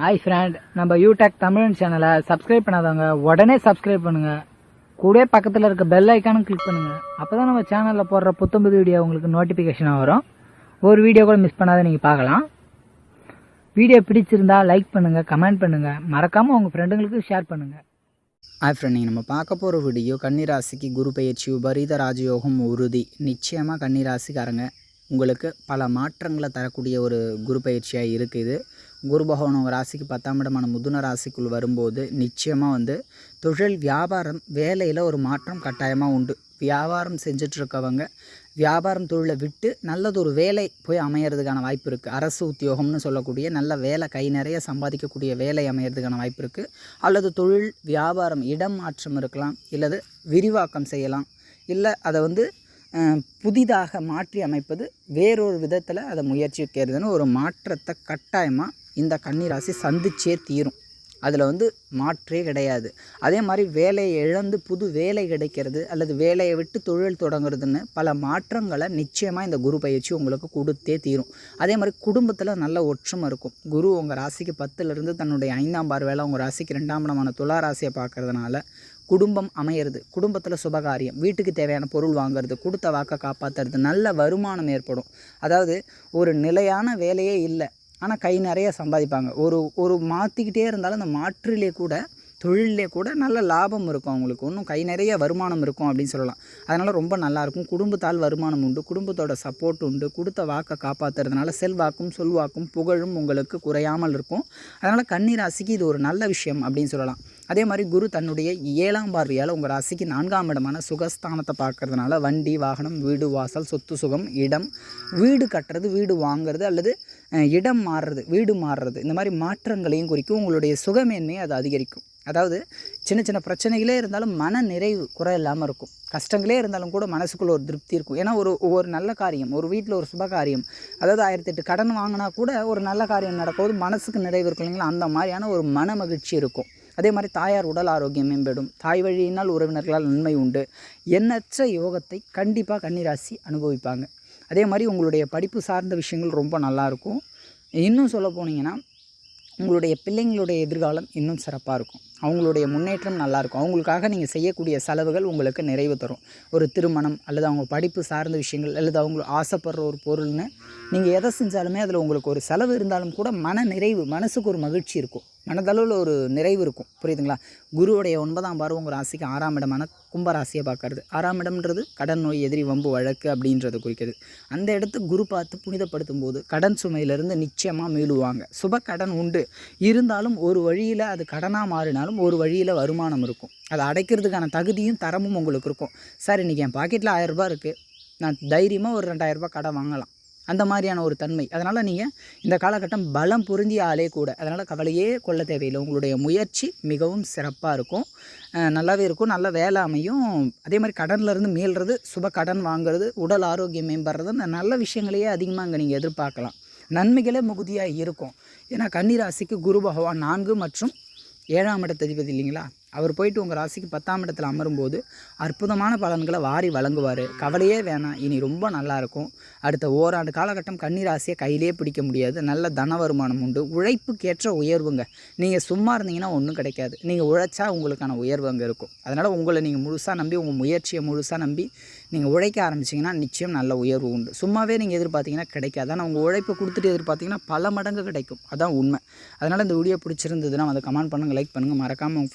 Hi friend நம்ம யூடெக் தமிழ் சேனலை subscribe பண்ணாதவங்க உடனே சப்ஸ்கிரைப் பண்ணுங்க. கூட பக்கத்தில் இருக்க பெல் ஐக்கானும் கிளிக் பண்ணுங்க. அப்பதான் நம்ம சேனலில் போடுற புத்தம்புது வீடியோ உங்களுக்கு நோட்டிஃபிகேஷனாக வரும். ஒரு வீடியோ கூட மிஸ் பண்ணாத நீங்கள் பார்க்கலாம். வீடியோ பிடிச்சிருந்தா லைக் பண்ணுங்கள் கமெண்ட் பண்ணுங்கள் மறக்காமல் உங்கள் ஃப்ரெண்டுங்களுக்கு ஷேர் பண்ணுங்கள் ஹாய் ஃப்ரெண்ட் நீங்கள் நம்ம பார்க்க போகிற வீடியோ கன்னிராசிக்கு குரு பயிற்சி உபரீத ராஜயோகம் உறுதி. நிச்சயமாக கன்னிராசிக்காரங்க. உங்களுக்கு பல மாற்றங்களை தரக்கூடிய ஒரு குரு பயிற்சியாக இருக்குது. குரு பகவான் உங்கள் ராசிக்கு பத்தாம் இடமான முதுன ராசிக்குள் வரும்போது நிச்சயமாக வந்து தொழில் வியாபாரம் வேலையில் ஒரு மாற்றம் கட்டாயமாக உண்டு. வியாபாரம் செஞ்சிட்ருக்கவங்க வியாபாரம் தொழிலை விட்டு நல்லதொரு வேலை போய் அமையிறதுக்கான வாய்ப்பு இருக்குது அரசு உத்தியோகம்னு சொல்லக்கூடிய நல்ல வேலை கை நிறைய சம்பாதிக்கக்கூடிய வேலை அமையிறதுக்கான வாய்ப்பு இருக்குது அல்லது தொழில் வியாபாரம் இடம் மாற்றம் இருக்கலாம் இல்லது விரிவாக்கம் செய்யலாம். இல்லை அதை வந்து புதிதாக மாற்றி அமைப்பது வேறொரு விதத்தில் அதை முயற்சிக்கிறதுன்னு ஒரு மாற்றத்தை கட்டாயமாக இந்த கன்னிராசி சந்திச்சே தீரும். அதில் வந்து மாற்றே கிடையாது. அதே மாதிரி வேலையை இழந்து புது வேலை கிடைக்கிறது அல்லது வேலையை விட்டு தொழில் தொடங்குறதுன்னு பல மாற்றங்களை நிச்சயமாக இந்த குரு பயிற்சி உங்களுக்கு கொடுத்தே தீரும். அதே மாதிரி குடும்பத்தில் நல்ல ஒற்றுமை இருக்கும். குரு உங்கள் ராசிக்கு பத்துலேருந்து தன்னுடைய ஐந்தாம் பார்வையில் உங்கள் ராசிக்கு ரெண்டாம் இடமான துலா ராசியை பார்க்கறதுனால குடும்பம் அமையிறது குடும்பத்தில் சுபகாரியம் வீட்டுக்கு தேவையான பொருள் வாங்குறது கொடுத்த வாக்கை காப்பாற்றுறது நல்ல வருமானம் ஏற்படும். அதாவது ஒரு நிலையான வேலையே இல்லை. ஆனால் கை நிறைய சம்பாதிப்பாங்க. ஒரு ஒரு மாற்றிக்கிட்டே இருந்தாலும் அந்த மாற்றிலே கூட தொழிலே கூட நல்ல லாபம் இருக்கும் அவங்களுக்கு. இன்னும் கை நிறைய வருமானம் இருக்கும் அப்படின்னு சொல்லலாம். அதனால் ரொம்ப நல்லாயிருக்கும் குடும்பத்தால் வருமானம் உண்டு. குடும்பத்தோட சப்போர்ட் உண்டு. கொடுத்த வாக்கை காப்பாற்றுறதுனால செல்வாக்கும் சொல்வாக்கும் புகழும் உங்களுக்கு குறையாமல் இருக்கும். அதனால் கன்னி ராசிக்கு இது ஒரு நல்ல விஷயம் அப்படின்னு சொல்லலாம். அதே மாதிரி குரு தன்னுடைய ஏழாம் பார்வையால் உங்கள் ராசிக்கு நான்காம் இடமான சுகஸ்தானத்தை பார்க்கறதுனால வண்டி வாகனம் வீடு வாசல் சொத்து சுகம் இடம் வீடு கட்டுறது வீடு வாங்குறது அல்லது இடம் மாறுறது வீடு மாறுறது இந்த மாதிரி மாற்றங்களையும் குறிக்கும். உங்களுடைய சுகமேன்மையை அது அதிகரிக்கும். அதாவது சின்ன சின்ன பிரச்சனைகளே இருந்தாலும் மன நிறைவு குறை இல்லாமல் இருக்கும். கஷ்டங்களே இருந்தாலும் கூட மனசுக்குள்ள ஒரு திருப்தி இருக்கும். ஏன்னா ஒரு ஒரு நல்ல காரியம் ஒரு வீட்டில் ஒரு சுப காரியம் அதாவது ஆயிரத்தி எட்டு கடன் வாங்கினா கூட ஒரு நல்ல காரியம் நடக்கும்போது மனசுக்கு நிறைவு இருக்கும் இல்லைங்களா? அந்த மாதிரியான ஒரு மன மகிழ்ச்சி இருக்கும். அதே மாதிரி தாயார் உடல் ஆரோக்கியம் மேம்படும். தாய் வழியினால் உறவினர்களால் நன்மை உண்டு. எண்ணற்ற யோகத்தை கண்டிப்பாக கன்னிராசி அனுபவிப்பாங்க. அதே மாதிரி உங்களுடைய படிப்பு சார்ந்த விஷயங்கள் ரொம்ப நல்லாயிருக்கும். இன்னும் சொல்ல போனீங்கன்னா உங்களுடைய பிள்ளைங்களுடைய எதிர்காலம் இன்னும் சிறப்பாக இருக்கும். அவங்களுடைய முன்னேற்றம் நல்லாயிருக்கும். அவங்களுக்காக நீங்கள் செய்யக்கூடிய செலவுகள் உங்களுக்கு நிறைவு தரும். ஒரு திருமணம் அல்லது அவங்க படிப்பு சார்ந்த விஷயங்கள் அல்லது அவங்க ஆசைப்படுற ஒரு பொருள்னு நீங்கள் எதை செஞ்சாலுமே அதில் உங்களுக்கு ஒரு செலவு இருந்தாலும் கூட மன நிறைவு மனசுக்கு ஒரு மகிழ்ச்சி இருக்கும். மனதளவில் ஒரு நிறைவு இருக்கும். புரியுதுங்களா? குருவுடைய ஒன்பதாம் பார்வை உங்கள் ராசிக்கு ஆறாம் இடமான கும்பராசியை பார்க்கறது. ஆறாம் இடம்ன்றது கடன் நோய் எதிரி வம்பு வழக்கு அப்படின்றத குறிக்கிறது. அந்த இடத்த குரு பார்த்து புனிதப்படுத்தும் போது கடன் சுமையிலிருந்து நிச்சயமாக மீளுவாங்க. சுப கடன் உண்டு. இருந்தாலும் ஒரு வழியில் அது கடனாக மாறினாலும் ஒரு வழியில் வருமானம் இருக்கும். அதை அடைக்கிறதுக்கான தகுதியும் தரமும் உங்களுக்கு இருக்கும். சார் இன்றைக்கி என் பாக்கெட்டில் ஆயிரரூபா இருக்குது நான் தைரியமாக ஒரு ரெண்டாயிரரூபா கடன் வாங்கலாம். அந்த மாதிரியான ஒரு தன்மை. அதனால் நீங்கள் இந்த காலகட்டம் பலம் பொருந்திய ஆளே கூட. அதனால் கவலையே கொள்ள தேவையில்லை. உங்களுடைய முயற்சி மிகவும் சிறப்பாக இருக்கும். நல்லாவே இருக்கும். நல்ல வேலை அமையும். அதே மாதிரி கடன்லேருந்து மீள்றது சுப கடன் வாங்குறது உடல் ஆரோக்கியம் மேம்படுறது அந்த நல்ல விஷயங்களையே அதிகமாக அங்கே நீங்கள் எதிர்பார்க்கலாம். நன்மைகளே மிகுதியாக இருக்கும். ஏன்னா கன்னிராசிக்கு குரு பகவான் நான்கு மற்றும் ஏழாம் இடத்ததிபதி இல்லைங்களா? அவர் போயிட்டு உங்கள் ராசிக்கு பத்தாம் இடத்துல அமரும்போது அற்புதமான பலன்களை வாரி வழங்குவார். கவலையே வேணாம். இனி ரொம்ப நல்லாயிருக்கும் அடுத்த ஓராண்டு காலகட்டம் கன்னிராசியை கையிலே பிடிக்க முடியாது. நல்ல தன வருமானம் உண்டு. உழைப்புக்கேற்ற உயர்வுங்க. நீங்கள் சும்மா இருந்தீங்கன்னா ஒன்றும் கிடைக்காது. நீங்கள் உழைச்சா உங்களுக்கான உயர்வு அங்கே இருக்கும். அதனால் உங்களை நீங்கள் முழுசாக நம்பி உங்கள் முயற்சியை முழுசாக நம்பி நீங்கள் உழைக்க ஆரம்பிச்சிங்கன்னா நிச்சயம் நல்ல உயர்வு உண்டு. சும்மாவே நீங்கள் எதிர்பார்த்தீங்கன்னா கிடைக்காது. ஆனால் உங்கள் உழைப்பை கொடுத்துட்டு எதிர்பார்த்தீங்கன்னா பல மடங்கு கிடைக்கும். அதான் உண்மை. அதனால் இந்த வீடியோ பிடிச்சிருந்ததுன்னா அதை கமெண்ட் பண்ணுங்கள் லைக் பண்ணுங்கள் மறக்காமல் உங்கள்